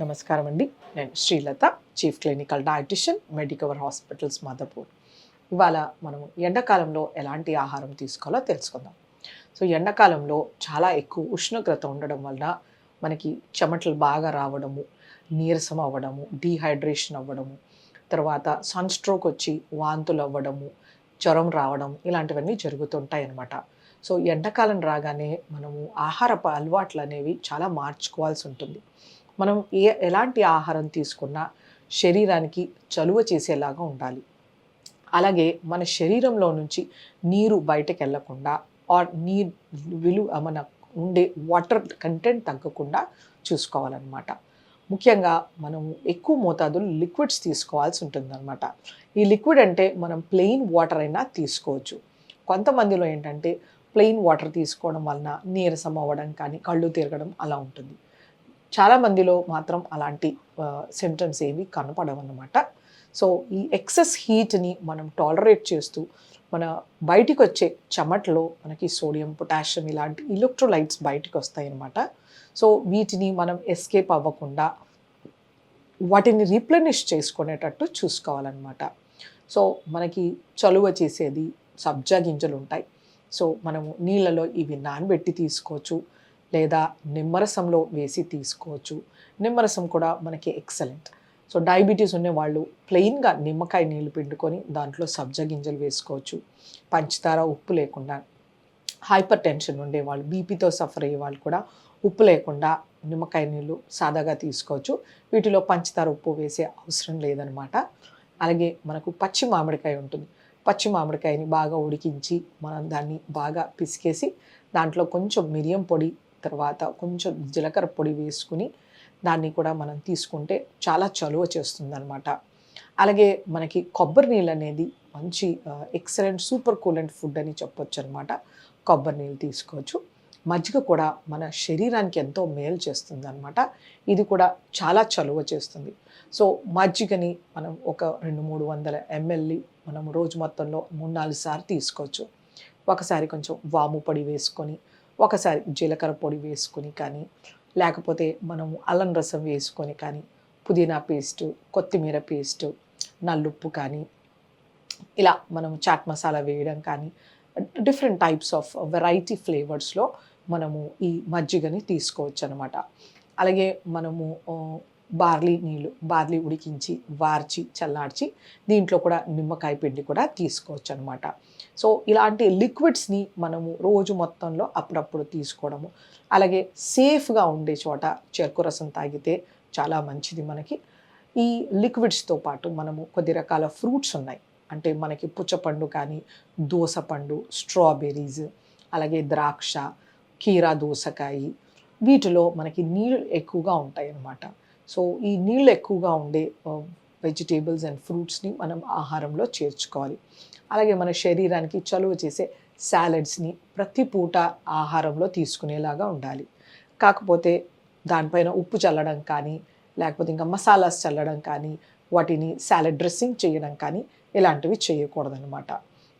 నమస్కారం అండి నేను Srilatha chief clinical dietitian Medicover hospitals Madhapur ఇవాళ మనం ఎండాకాలంలో ఎలాంటి ఆహారం తీసుకోవాలో తెలుసుకుందాం. సో ఎండాకాలంలో చాలా ఎక్కువ ఉష్ణోగ్రత ఉండడం వలన మనకి చెమటలు బాగా రావడము నీరసం అవ్వడము డీహైడ్రేషన్ అవ్వడము తర్వాత సన్ స్ట్రోక్ వచ్చి వాంతులు అవ్వడము జ్వరం రావడం ఇలాంటివన్నీ జరుగుతుంటాయి అన్నమాట. సో ఎండాకాలం రాగానే మనము ఆహారపు అలవాట్లు అనేవి చాలా మార్చుకోవాల్సి ఉంటుంది. మనం ఏ ఎలాంటి ఆహారం తీసుకున్నా శరీరానికి చలువ చేసేలాగా ఉండాలి. అలాగే మన శరీరంలో నుంచి నీరు బయటకు వెళ్ళకుండా ఆర్ నీరు విలువ మన ఉండే వాటర్ కంటెంట్ తగ్గకుండా చూసుకోవాలన్నమాట. ముఖ్యంగా మనం ఎక్కువ మోతాదులో లిక్విడ్స్ తీసుకోవాల్సి ఉంటుందన్నమాట. ఈ లిక్విడ్ అంటే మనం ప్లెయిన్ వాటర్ అయినా తీసుకోవచ్చు. కొంతమందిలో ఏంటంటే ప్లెయిన్ వాటర్ తీసుకోవడం వలన నీరసం అవ్వడం కానీ కళ్ళు తిరగడం అలా ఉంటుంది. చాలా మందిలో మాత్రం అలాంటి సిమ్టమ్స్ ఏవి కనపడవన్నమాట. సో ఈ ఎక్సెస్ హీట్ని మనం టాలరేట్ చేస్తూ మన బయటికి వచ్చే చెమటలో మనకి సోడియం పొటాషియం ఇలాంటి ఎలక్ట్రోలైట్స్ బయటికి వస్తాయి అన్నమాట సో వీటిని మనం ఎస్కేప్ అవ్వకుండా వాటిని రీప్లెనిష్ చేసుకునేటట్టు చూసుకోవాలన్నమాట. సో మనకి చలువ చేసేది సబ్జా గింజలు ఉంటాయి సో మనము నీళ్ళలో ఇవి నానబెట్టి తీసుకోవచ్చు. లేదా నిమ్మరసంలో వేసి తీసుకోవచ్చు. నిమ్మరసం కూడా మనకి ఎక్సలెంట్ సో డయాబెటీస్ ఉన్న వాళ్ళు ప్లెయిన్గా నిమ్మకాయ నీళ్ళు పిండుకొని దాంట్లో సబ్జా గింజలు వేసుకోవచ్చు. పంచదార ఉప్పు లేకుండా. హైపర్ టెన్షన్ ఉండే వాళ్ళు బీపీతో సఫర్ అయ్యే వాళ్ళు కూడా ఉప్పు లేకుండా నిమ్మకాయ నీళ్ళు సాదాగా తీసుకోవచ్చు. వీటిలో పంచదార ఉప్పు వేసే అవసరం లేదనమాట. అలాగే మనకు పచ్చి మామిడికాయ ఉంటుంది. పచ్చి మామిడికాయని బాగా ఉడికించి మనం దాన్ని బాగా పిసికేసి దాంట్లో కొంచెం మిరియం పొడి తర్వాత కొంచెం జీలకర్ర పొడి వేసుకుని దాన్ని కూడా మనం తీసుకుంటే చాలా చలువ చేస్తుంది అనమాట అలాగే మనకి కొబ్బరి నీళ్ళు అనేది మంచి ఎక్సలెంట్ సూపర్ కూలెంట్ ఫుడ్ అని చెప్పొచ్చు అనమాట కొబ్బరి నీళ్ళు తీసుకోవచ్చు. మజ్జిగ కూడా మన శరీరానికి ఎంతో మేలు చేస్తుంది అనమాట ఇది కూడా చాలా చలువ చేస్తుంది. సో మజ్జిగని మనం ఒక రెండు మూడు వందల ఎంఎల్ని మనం రోజు మొత్తంలో మూడు నాలుగు సార్లు తీసుకోవచ్చు. ఒకసారి కొంచెం వాము పొడి వేసుకొని ఒకసారి జీలకర్ర పొడి వేసుకొని కానీ లేకపోతే మనము అల్లం రసం వేసుకొని కానీ పుదీనా పేస్టు కొత్తిమీర పేస్టు నల్లుప్పు కానీ ఇలా మనం చాట్ మసాలా వేయడం కానీ డిఫరెంట్ టైప్స్ ఆఫ్ వెరైటీ ఫ్లేవర్స్లో మనము ఈ మజ్జిగని తీసుకోవచ్చు అనమాట అలాగే మనము బార్లీ నీళ్ళు బార్లీ ఉడికించి వార్చి చల్లార్చి దీంట్లో కూడా నిమ్మకాయ పిండి కూడా తీసుకోవచ్చు అనమాట సో ఇలాంటి లిక్విడ్స్ని మనము రోజు మొత్తంలో అప్పుడప్పుడు తీసుకోవడము అలాగే సేఫ్గా ఉండే చోట చెరుకు రసం తాగితే చాలా మంచిది మనకి. ఈ లిక్విడ్స్తో పాటు మనము కొద్ది రకాల ఫ్రూట్స్ ఉన్నాయి. అంటే మనకి పుచ్చపండు కానీ దోసపండు స్ట్రాబెర్రీస్ అలాగే ద్రాక్ష కీరా దోసకాయి వీటిలో మనకి నీళ్ళు ఎక్కువగా ఉంటాయి అన్నమాట సో ఈ నీళ్ళు ఎక్కువగా ఉండే వెజిటేబుల్స్ అండ్ ఫ్రూట్స్ని మనం ఆహారంలో చేర్చుకోవాలి. అలాగే మన శరీరానికి చలువ చేసే సాలడ్స్ని ప్రతి పూట ఆహారంలో తీసుకునేలాగా ఉండాలి. కాకపోతే దానిపైన ఉప్పు చల్లడం కానీ లేకపోతే ఇంకా మసాలాస్ చల్లడం కానీ వాటిని సాలడ్ డ్రెస్సింగ్ చేయడం కానీ ఇలాంటివి చేయకూడదనమాట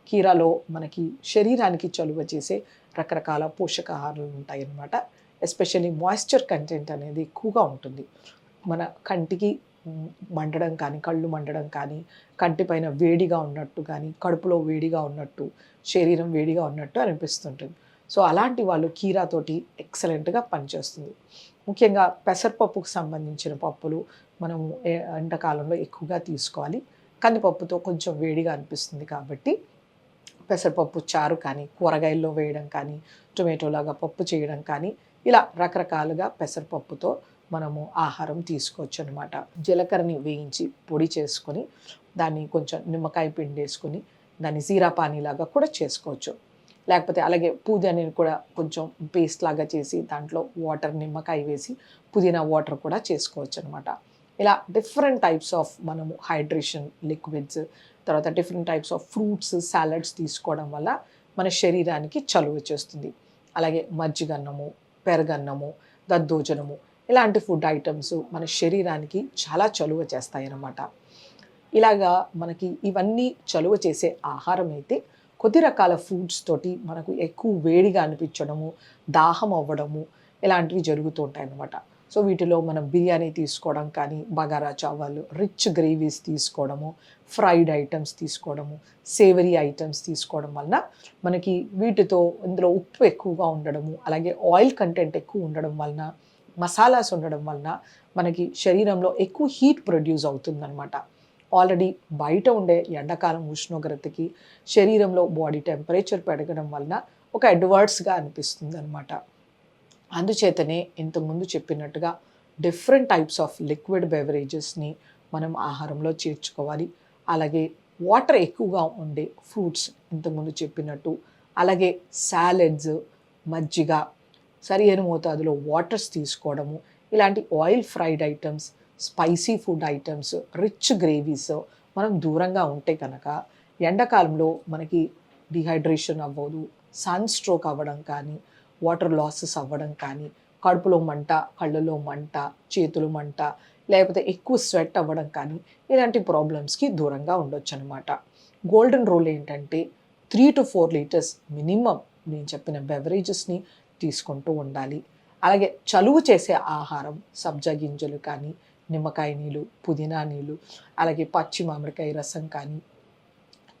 కీరాలో మనకి శరీరానికి చలువ చేసే రకరకాల పోషకాహారాలు ఉంటాయన్నమాట. ఎస్పెషల్లీ మాయిశ్చర్ కంటెంట్ అనేది ఎక్కువగా ఉంటుంది. మన కంటికి మండడం కానీ కళ్ళు మండడం కానీ కంటిపైన వేడిగా ఉన్నట్టు కానీ కడుపులో వేడిగా ఉన్నట్టు శరీరం వేడిగా ఉన్నట్టు అనిపిస్తుంటుంది. సో అలాంటి వాళ్ళు కీరాతోటి ఎక్సలెంట్గా పనిచేస్తుంది. ముఖ్యంగా పెసరపప్పుకు సంబంధించిన పప్పులు మనము ఎండాకాలంలో ఎక్కువగా తీసుకోవాలి. కందిపప్పుతో కొంచెం వేడిగా అనిపిస్తుంది కాబట్టి పెసరపప్పు చారు కానీ కూరగాయల్లో వేయడం కానీ టొమాటోలాగా పప్పు చేయడం కానీ ఇలా రకరకాలుగా పెసరపప్పుతో మనము ఆహారం తీసుకోవచ్చు అనమాట జీలకర్రని వేయించి పొడి చేసుకొని దాన్ని కొంచెం నిమ్మకాయ పిండి వేసుకొని దాన్ని జీరా పానీలాగా కూడా చేసుకోవచ్చు. లేకపోతే అలాగే పుదీనాని కూడా కొంచెం పేస్ట్ లాగా చేసి దాంట్లో వాటర్ నిమ్మకాయ వేసి పుదీనా వాటర్ కూడా చేసుకోవచ్చు అనమాట ఇలా డిఫరెంట్ టైప్స్ ఆఫ్ మనము హైడ్రేషన్ లిక్విడ్స్ తర్వాత different types of fruits salads తీసుకోవడం వల్ల మన శరీరానికి చలువ చేస్తుంది అలాగే మజ్జిగన్నము పెరగన్నము దద్దోజనము ఇలాంటి ఫుడ్ ఐటమ్స్ మన శరీరానికి చాలా చలువ చేస్తాయన్నమాట. ఇలాగా మనకి ఇవన్నీ చలువ చేసే ఆహారం అయితే కొద్ది రకాల ఫుడ్స్ తోటి మనకు ఎక్కువ వేడిగా అనిపించడము దాహం అవ్వడము ఇలాంటివి జరుగుతూ ఉంటాయి అన్నమాట సో వీటిలో మనం బిర్యానీ తీసుకోవడం కానీ బగారా చావాలు రిచ్ గ్రేవీస్ తీసుకోవడము ఫ్రైడ్ ఐటమ్స్ తీసుకోవడము సేవరీ ఐటమ్స్ తీసుకోవడం వలన మనకి వీటితో ఇందులో ఉప్పు ఎక్కువగా ఉండడము అలాగే ఆయిల్ కంటెంట్ ఎక్కువ ఉండడం వలన మసాలాస్ ఉండడం వలన మనకి శరీరంలో ఎక్కువ హీట్ ప్రొడ్యూస్ అవుతుందన్నమాట. ఆల్రెడీ బయట ఉండే ఎండాకాలం ఉష్ణోగ్రతకి శరీరంలో బాడీ టెంపరేచర్ పెరగడం వలన ఒక అడ్వర్స్గా అనిపిస్తుంది అనమాట అందుచేతనే ఇంతకుముందు చెప్పినట్టుగా డిఫరెంట్ టైప్స్ ఆఫ్ లిక్విడ్ బెవరేజెస్ని మనం ఆహారంలో చేర్చుకోవాలి. అలాగే వాటర్ ఎక్కువగా ఉండే ఫ్రూట్స్ ఇంతకుముందు చెప్పినట్టు. అలాగే సాలెడ్స్ మజ్జిగ సరి అయిన మోతాదులో వాటర్స్ తీసుకోవడము ఇలాంటి oil fried items spicy food items rich gravies మనం దూరంగా ఉంటే కనుక ఎండాకాలంలో మనకి డిహైడ్రేషన్ అవ్వదు సన్ స్ట్రోక్ అవ్వడం కానీ వాటర్ లాసెస్ అవ్వడం కానీ కడుపులో మంట కళ్ళలో మంట చేతులు మంట లేకపోతే ఎక్కువ స్వెట్ అవ్వడం కానీ ఇలాంటి ప్రాబ్లమ్స్కి దూరంగా ఉండొచ్చు అనమాట గోల్డెన్ రూల్ ఏంటంటే three to four litres minimum నేను చెప్పిన బెవరేజెస్ని తీసుకుంటూ ఉండాలి. అలాగే చలువు చేసే ఆహారం సబ్జా గింజలు కానీ నిమ్మకాయ నీళ్ళు పుదీనా నీళ్ళు అలాగే పచ్చి మామిడికాయ రసం కానీ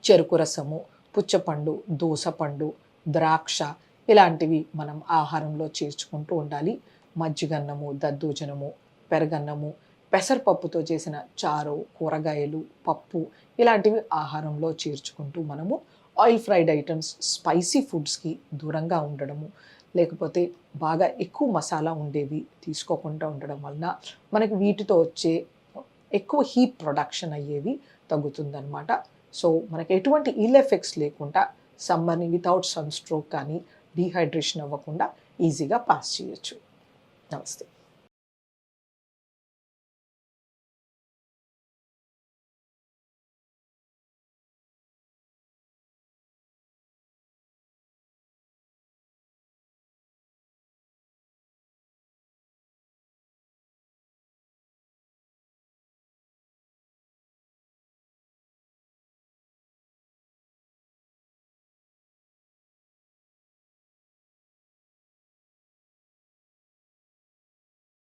చెరుకు రసము పుచ్చపండు దోసపండు ద్రాక్ష ఇలాంటివి మనం ఆహారంలో చేర్చుకుంటూ ఉండాలి. మజ్జిగన్నము దద్దోజనము పెరగన్నము పెసరపప్పుతో చేసిన చారు కూరగాయలు పప్పు ఇలాంటివి ఆహారంలో చేర్చుకుంటూ మనము ఆయిల్ ఫ్రైడ్ ఐటమ్స్ స్పైసీ ఫుడ్స్కి దూరంగా ఉండడము లేకపోతే బాగా ఎక్కువ మసాలా ఉండేవి తీసుకోకుండా ఉండడం వలన మనకి వీటితో వచ్చే ఎక్కువ హీట్ ప్రొడక్షన్ అయ్యేవి తగ్గుతుందన్నమాట. సో మనకి ఎటువంటి ఇల్ ఎఫెక్ట్స్ లేకుండా సమ్మర్ని వితౌట్ సన్ స్ట్రోక్ కానీ డీహైడ్రేషన్ అవ్వకుండా ఈజీగా పాస్ చేయొచ్చు. నమస్తే.